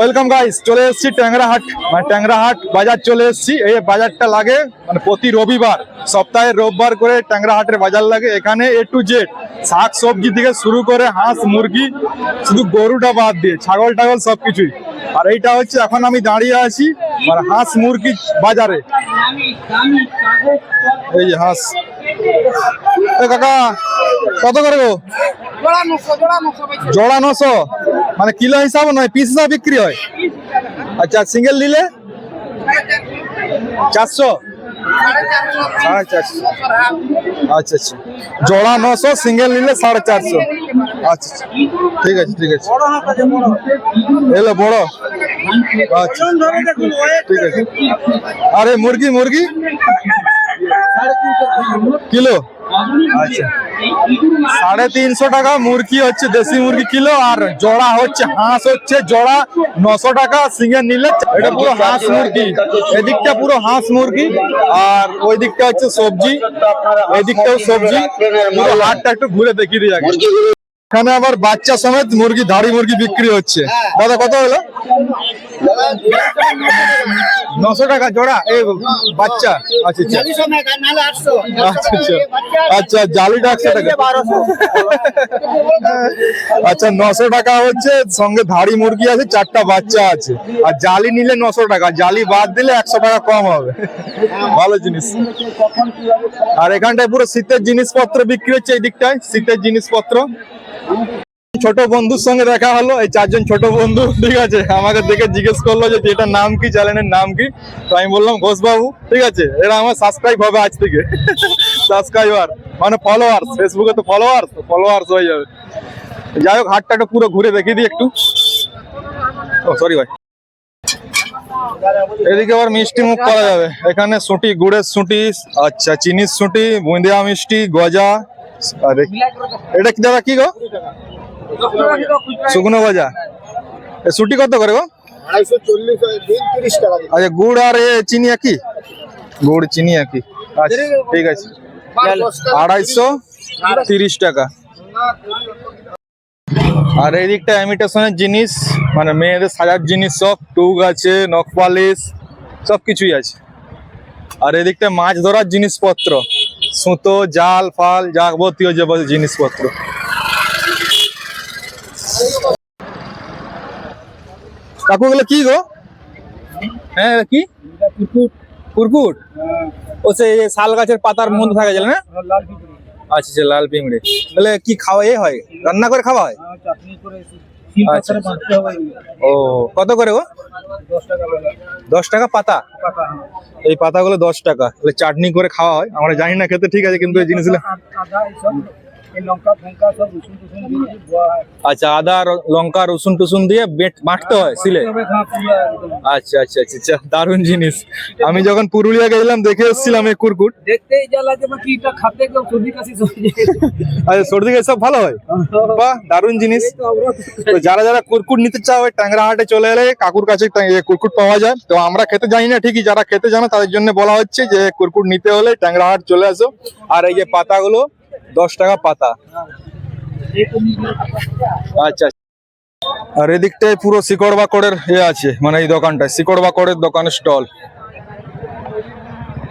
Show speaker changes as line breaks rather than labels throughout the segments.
Welcome guys চলে এসেছি ট্যাংরাহাট। মানে ট্যাংরাহাট বাজার চলে এসেছি। এই বাজারটা লাগে মানে প্রতি রবিবার, সপ্তাহে রোববার করে ট্যাংরাহাটের বাজার লাগে। এখানে এ টু জেড শাক সবজি থেকে শুরু করে হাঁস, মুরগি, শুধু গরুটা বাদ দিয়ে, ছাগল টাগল সব কিছুই আর এইটা হচ্ছে এখন আমি দাঁড়িয়ে আছি মানে হাঁস, মুরগি বাজারে। এই হাঁস। কাকা, কত করে গো? জোড়া নশো মানে কিলো হিসাবে নয় পিস হিসাবে বিক্রি হয়? আচ্ছা সিঙ্গেল নিলে? চারশো? সাড়ে চারশো আচ্ছা আচ্ছা। জোড়া নশো সিঙ্গেল নিলে সাড়ে চারশো। আচ্ছা আচ্ছা। ঠিক আছে ঠিক আছে। এলো বড়। আচ্ছা ঠিক আছে। আরে মুরগি মুরগি? কিলো? আচ্ছা। সাড়ে তিনশো টাকা মুরগি হচ্ছে, দেশি মুরগি কিলো, আর জোড়া হচ্ছে, হাঁস হচ্ছে, জোড়া নশো টাকা সিঙ্গে নিলে এটা পুরো হাঁস মুরগি। এদিকটা পুরো হাঁস মুরগি, আর ওই দিকটা হচ্ছে সবজি, এদিকটাও সবজি। পুরো হাটটা একটু ঘুরে দেখিয়ে দিয়ে এখানে আবার বাচ্চা সমেত মুরগি, ধাড়ি মুরগি বিক্রি হচ্ছে। দাদা, কত হলো? নশো টাকা জোড়া এই বাচ্চা। আচ্ছা আচ্ছা। আচ্ছা আচ্ছা। আচ্ছা জালিটা একশো টাকা। আচ্ছা নশো টাকা হচ্ছে সঙ্গে ধাড়ি মুরগি আছে চারটা বাচ্চা আছে। আর জালি নিলে নশো টাকা জালি বাদ দিলে একশো টাকা কম হবে। ভালো জিনিস। আর এখানটায় পুরো শীতের জিনিসপত্র বিক্রি হচ্ছে এই দিকটায় শীতের জিনিসপত্র। ছোট বন্ধুর সঙ্গে দেখা হলো, এই চারজন ছোট বন্ধু, ঠিক আছে? আমাকে দেখে জিজ্ঞেস করল যে এটার নাম কি? চ্যানেলের নাম কি? তো আমি বললাম ঘোষ বাবু ঠিক আছে? এরা আমার সাবস্ক্রাইব হবে আজ থেকে। সাবস্ক্রাইবার মানে ফলোয়ার্স ফেসবুকে তো ফলোয়ার্স ফলোয়ার্স হয়ে যাবে। যাই হোক, হাটটা পুরো ঘুরে দেখিয়ে দিই একটু। ও সরি ভাই। এদিকে আবার মিষ্টি মুখ করা যাবে। এখানে সুটি গুড়ের সুটি আচ্ছা চিনির সুটি বুঁদিয়া মিষ্টি, গজা, আর এটা কি দাদা, কি গো? শুকনো গজা সুটি কত করে গো? আচ্ছা গুড় আর এ চিনি একই? গুড় চিনি একই। আচ্ছা ঠিক আছে। আড়াইশো তিরিশ টাকা। আর এই দিকটা ইমিটেশনের জিনিস মানে মেয়েদের সাজার জিনিস সব টুক আছে নখ পালিশ সব কিছুই আছে। আর এদিকটা মাছ ধরার জিনিসপত্র সুতো জাল ফাল যাবতীয় যাবতীয় জিনিসপত্র। কাকু গুলো কি গো? হ্যাঁ কি? কুরকুট। ও সেই শাল গাছের পাতার মধ্যে থাকে জানেন না আচ্ছা আচ্ছা লাল পিঁমড়ে তাহলে কি খাওয়া এ হয়? রান্না করে খাওয়া হয়? আচ্ছা, আচ্ছা। ও কত করে গো? দশ টাকা পাতা? এই পাতাগুলো দশ টাকা। চাটনি করে খাওয়া হয়। আমরা জানি না খেতে ঠিক আছে কিন্তু এই জিনিসগুলো আচ্ছা আদা লঙ্কা রসুন টুসুন দিয়ে বেট বাটতে হয় সিলে আচ্ছা আচ্ছা আচ্ছা আচ্ছা দারুণ জিনিস। আমি যখন পুরুলিয়া গেছিলাম দেখে এসেছিলাম এই কুরকুট
দেখতেই খাতে সর্দি কাশি
আচ্ছা সর্দি কাশি সব ভালো হয়? বাহ দারুণ জিনিস। তো যারা যারা কুরকুট নিতে চাও ওই ট্যাংরাহাটে চলে এলে কাকুর কাছে কুরকুট পাওয়া যায়। তো আমরা খেতে জানি না ঠিকই যারা খেতে জানো তাদের জন্য বলা হচ্ছে যে কুরকুট নিতে হলে ট্যাংরাহাট চলে আসো। আর এই যে পাতাগুলো দশ টাকা পাতা। আচ্ছা। আর এদিকটায় পুরো শিকড় বাকড়ের এ আছে মানে এই দোকানটায়, শিকড় বাকড়ের দোকানের স্টল।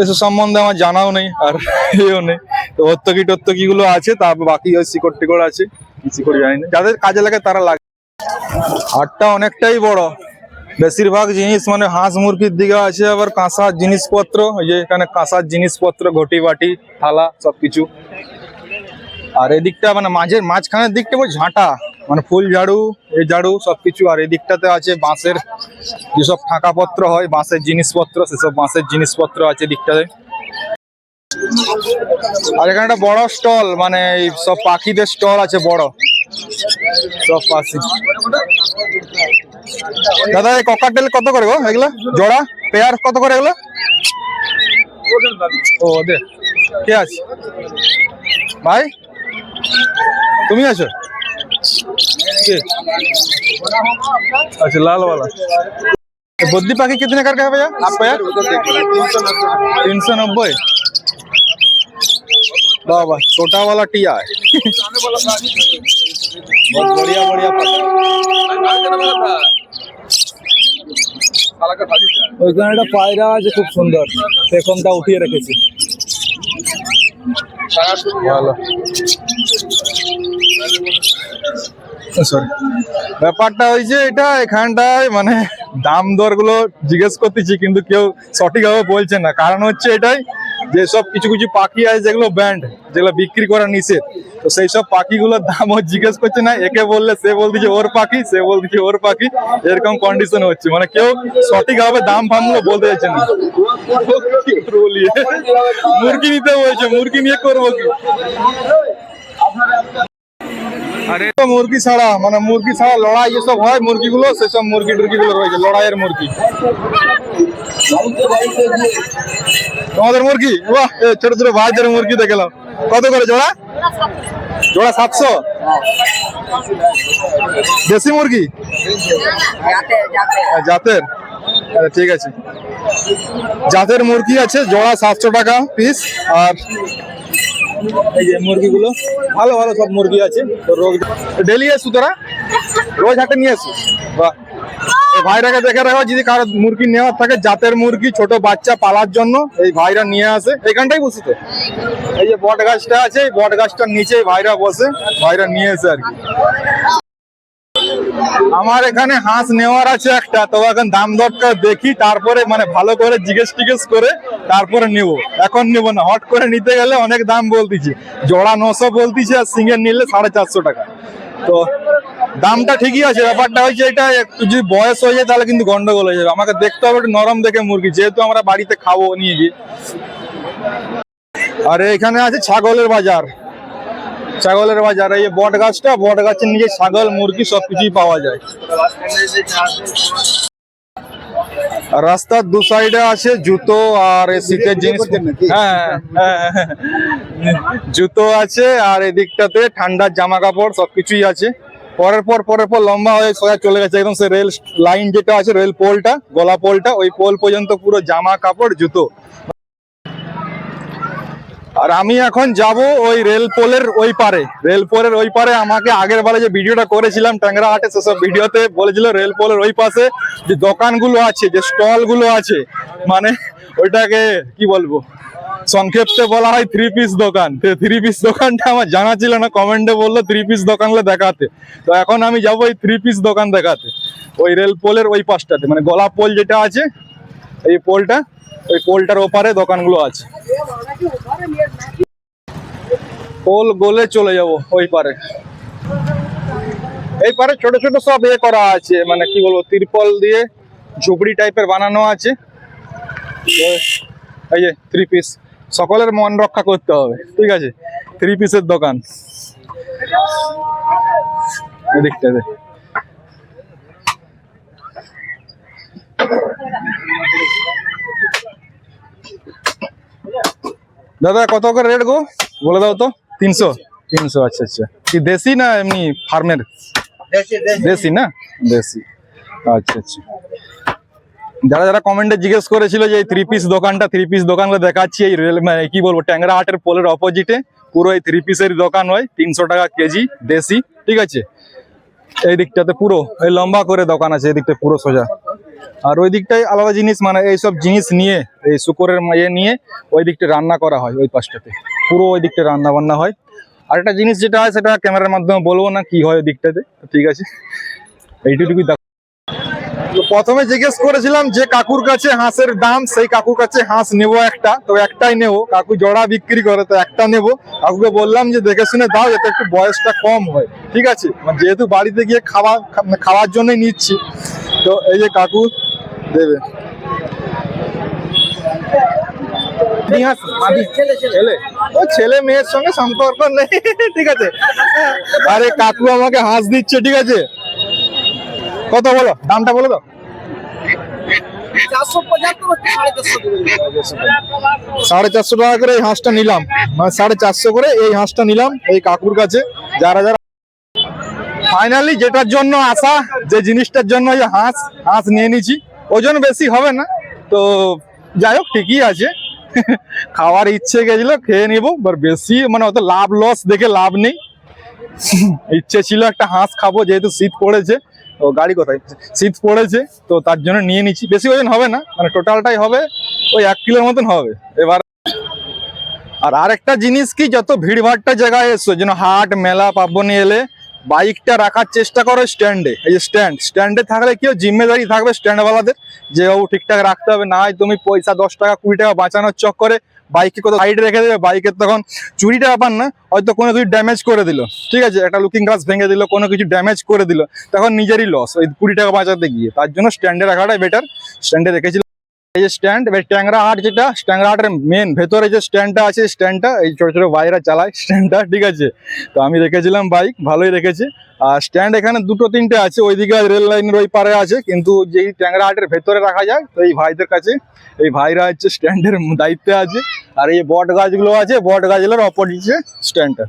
এসব সম্বন্ধে আমার জানাও নেই, আর ইয়েও নেই। তো হত্যকি গুলো আছে তারপর বাকি ওই শিকড় টিকড় আছে শিকড় জানি না। যাদের কাজে লাগে তারা লাগে। হাটটা অনেকটাই বড়। বেশিরভাগ জিনিস মানে হাঁস মুরগির দিকে আছে, আবার কাঁসার জিনিসপত্র যে এখানে কাঁসার জিনিসপত্র, ঘটি বাটি, থালা, সবকিছু। আর এদিকটা মানে মাঝের মাঝখানের দিকটা ঝাঁটা মানে ফুল ঝাড়ু, এই ঝাড়ু সবকিছু। আর এদিকটাতে আছে বাঁশের যেসব ফাঁকাপত্র হয়, বাঁশের জিনিসপত্র, সেসব বাঁশের জিনিসপত্র আছে দিকটাতে আর এখানে একটা বড় স্টল মানে এই সব পাখিদের স্টল আছে বড়। সব পাখি। দাদা, এই ককাটেল কত করে গো এগুলো? জোড়া? পেয়ার কত করে এগুলো? ও, দে। কে আছে? ভাই? তুমি আছো কে अच्छा लाल वाला ये बुद्धि पाखी कितने करके है भैया आप भैया तीन सौ नब्बे वाह वाह छोटा वाला टिया है बहुत बढ़िया बढ़िया पत्थर। ওইখানে একটা পায়রা আছে খুব সুন্দর পেখমটা উঠিয়ে রেখেছি ভালো সরি ব্যাপারটা হয়েছে এটা, এখানটায় মানে দাম দরগুলো জিজ্ঞেস করতেছি, কিন্তু কেউ সঠিকভাবে বলছে না। কারণ হচ্ছে এটাই, যে সব কিছু কিছু পাখি আছে, যেগুলো ব্যান্ড যেগুলো বিক্রি করা নিষেধ। তো সেই সব পাখিগুলোর দাম ও জিজ্ঞেস করছে না, একে বললে সে বলতেছে ওর পাখি, সে বলতেছে ওর পাখি। এরকম কন্ডিশন হচ্ছে। মানে কেউ সঠিকভাবে দাম ফামগুলো বলতে চাইছে না? মুরগি নিতে বলছে, মুরগি নিয়ে করব কি? আরে মুরগি ছাড়া মানে মুরগি ছাড়া লড়াই যেসব হয় মুরগিগুলো সেসব মুরগি টুরগি গুলো রয়েছে লড়াইয়ের মুরগি। তোমাদের মুরগি? বাহ ছোট ছোট ভাইদের মুরগি দেখলাম কত করে জোড়া? জোড়া সাতশো? দেশি মুরগি? জাতের? আচ্ছা, ঠিক আছে। জাতের মুরগি আছে জোড়া সাতশো টাকা পিস আর এই যে মুরগিগুলো, ভালো ভালো সব মুরগি আছে। রোগ ডেলি এসু তোরা? রোজ হাটে নিয়ে আসু বাহ। ভাইরাকে দেখে রাখো, যদি কারও মুরগি নেওয়ার থাকে, জাতের মুরগি, ছোট বাচ্চা পালার জন্য এই ভাইরা নিয়ে আসে। এখানটাই বসে তো। এই যে বট গাছটা আছে, এই বট গাছটার নিচে ভাইরা বসে, ভাইরা নিয়ে আসে আর কি। আমার এখানে হাঁস নেওয়ার আছে একটা তো এখন দাম দরটা দেখি, তারপরে মানে ভালো করে জিজ্ঞেস টিজ্ঞেস করে তারপরে নেব। এখন নেব না, হট করে নিতে গেলে অনেক দাম বলতেছি। জোড়া নশো বলতিছে আর সিঙ্গেল নিলে সাড়ে চারশো টাকা। তো দামটা ঠিকই আছে, ব্যাপারটা হচ্ছে এটা, একটু যদি বয়স হয়ে যায় তাহলে কিন্তু গন্ডগোল হয়ে যাবে। আমাকে দেখতে হবে একটু নরম দেখে মুরগি, যেহেতু আমরা বাড়িতে খাব নিয়ে গিয়ে। আর এখানে আছে ছাগলের বাজার। ছাগলের বাজার এই বট গাছটা বট গাছের নিচে ছাগল মুরগি সবকিছুই পাওয়া যায়। রাস্তার দু সাইডে আছে জুতো আর শীতের জিনিস। হ্যাঁ, হ্যাঁ। জুতো আছে আর এদিকটাতে ঠান্ডার জামা কাপড় সবকিছুই আছে। পরের পর পরের পর লম্বা হয়ে সোজা চলে গেছে একদম সে রেল লাইন যেটা আছে রেল পোলটা গলা পোলটা ওই পোল পর্যন্ত পুরো জামা কাপড় জুতো। আর আমি এখন যাব ওই রেল পোলের ওই পারে। রেল পোলের ওই পারে আমাকে আগের বারে যে ভিডিওটা করেছিলাম, ট্যাংরা হাটে সেসব ভিডিওতে বলেছিল রেল পোলের ওই পাশে যে দোকানগুলো আছে, যে স্টলগুলো আছে মানে ওইটাকে কি বলব? সংক্ষেপে বলা হয় থ্রি পিস দোকান। থ্রি পিস দোকানটা আমার জানা ছিল না কমেন্টে বলল থ্রি পিস দোকানলে দেখাতে। তো এখন আমি যাব ওই থ্রি পিস দোকান দেখাতে, ওই রেল পোলের ওই পাশটাতে। মানে গলা পোল যেটা আছে, এই পোলটা, ওই পোলটার ওপারে দোকানগুলো আছে। পোল গোলে চলে যাব ওই পারে। এই পারে ছোট ছোট সব এ করা আছে মানে কি বলব, তিরপল দিয়ে ঝুপড়ি টাইপের বানানো আছে। এই যে থ্রি পিস সকলের মন রক্ষা করতে হবে, ঠিক আছে? থ্রি পিসের দোকান। এদিকটাতে দাদা, কত করে রেট গো? বলে দাও তো। তিনশো? তিনশো আচ্ছা আচ্ছা। কি দেশি না এমনি ফার্মের? দেশি না? দেশি। আচ্ছা আচ্ছা। যারা যারা কমেন্টে জিজ্ঞেস করেছিল যে এই থ্রি পিস দোকানটা থ্রি পিস দোকানগুলো দেখাচ্ছি এই রেল মানে কি বলব ট্যাংরা হাটের পোলের অপোজিটে পুরো এই থ্রি পিসের দোকান হয় তিনশো টাকা কেজি দেশি ঠিক আছে? এই দিকটাতে পুরো এই লম্বা করে দোকান আছে এই দিকটা পুরো সোজা। আর ওই দিকটাই আলাদা জিনিস মানে এইসব জিনিস নিয়ে এই শুকরের ইয়ে নিয়ে ওই দিকটা রান্না করা হয় ওই পাশটাতে। পুরো ওই দিকটা রান্না বান্না হয়। আর একটা জিনিস যেটা হয় সেটা ক্যামেরার মাধ্যমে বলব না কি হয় ওই দিকটাতে। ঠিক আছে? এইটুকুই প্রথমে জিজ্ঞেস করেছিলাম যে কাকুর কাছে হাঁসের দাম সেই কাকুর কাছে হাঁস নেব একটা। তো একটাই নেব। কাকু জোড়া বিক্রি করে তো একটা নেব। কাকুকে বললাম যে দেখে শুনে দাও যাতে একটু বয়সটা কম হয়। ঠিক আছে? মানে যেহেতু বাড়িতে গিয়ে খাওয়া খাওয়ার জন্যই নিচ্ছি তো এই যে কাকু দেবে? মাদি? ছেলে? ছেলে মেয়ের সঙ্গে সম্পর্ক নেই ঠিক আছে? আরে কাকু আমাকে হাঁস দিচ্ছে ঠিক আছে? কত বলো? দামটা বলো তো।
সাড়ে চারশো
টাকা করে এই হাঁসটা নিলাম। মানে সাড়ে চারশো করে এই হাঁসটা নিলাম এই কাকুর কাছে। যারা যারা ফাইনালি যেটার জন্য আসা যে জিনিসটার জন্য হাঁস হাঁস নিয়ে নিছি ওজন বেশি হবে না তো যাই হোক ঠিকই আছে। খাওয়ার ইচ্ছে গেছিল, খেয়ে নিবো বাট বেশি মানে অত লাভ লস দেখে লাভ নেই। ইচ্ছে ছিল একটা হাঁস খাব, যেহেতু শীত পড়েছে। ও গাড়ি কোথায়? শীত পড়েছে, তো তার জন্য নিয়ে নিচ্ছি। বেশি ওজন হবে না মানে টোটালটাই হবে, ওই এক কিলোর মতন হবে। এবার আর আরেকটা জিনিস কি, যত ভিড়ভাড়টা জায়গায় এসছো, যেন হাট, মেলা পার্বণে এলে বাইকটা রাখার চেষ্টা করো স্ট্যান্ডে। এই যে স্ট্যান্ড, স্ট্যান্ডে থাকলে কেউ জিম্মেদারি থাকবে স্ট্যান্ডওয়ালাদের। যে ও ঠিকঠাক রাখতে হবে, না তুমি পয়সা দশ টাকা, কুড়ি টাকা বাঁচানোর চক্করে বাইকে কোথাও সাইডে রেখে দেবে বাইকের তখন চুরিটা ব্যাপার না, হয়তো কোনো কিছু ড্যামেজ করে দিল। ঠিক আছে, একটা লুকিং গ্লাস ভেঙে দিল, কোনো কিছু ড্যামেজ করে দিল, তখন নিজেরই লস ওই কুড়ি টাকা বাঁচাতে গিয়ে। তার জন্য স্ট্যান্ডে রাখাটাই বেটার স্ট্যান্ডে রেখেছিল এই যে স্ট্যান্ড এবার ট্যাংরা হাট যেটা, ট্যাংরা হাটের মেন ভেতরে যে স্ট্যান্ডটা আছে স্ট্যান্ডটা এই ছোট ছোট বাইরা চালায় স্ট্যান্ডটা ঠিক আছে? তো আমি রেখেছিলাম বাইক ভালোই রেখেছি। আর স্ট্যান্ড এখানে দুটো তিনটে আছে, ওইদিকে রেল লাইনের ওই পারে আছে, কিন্তু যেই ট্যাংরা হাটের ভেতরে রাখা যায়, তো এই ভাইদের কাছে, এই ভাইরা হচ্ছে স্ট্যান্ডের দায়িত্বে আছে। আর এই বট গাছগুলো আছে, বট গাছগুলোর অপোজিটে স্ট্যান্ডটা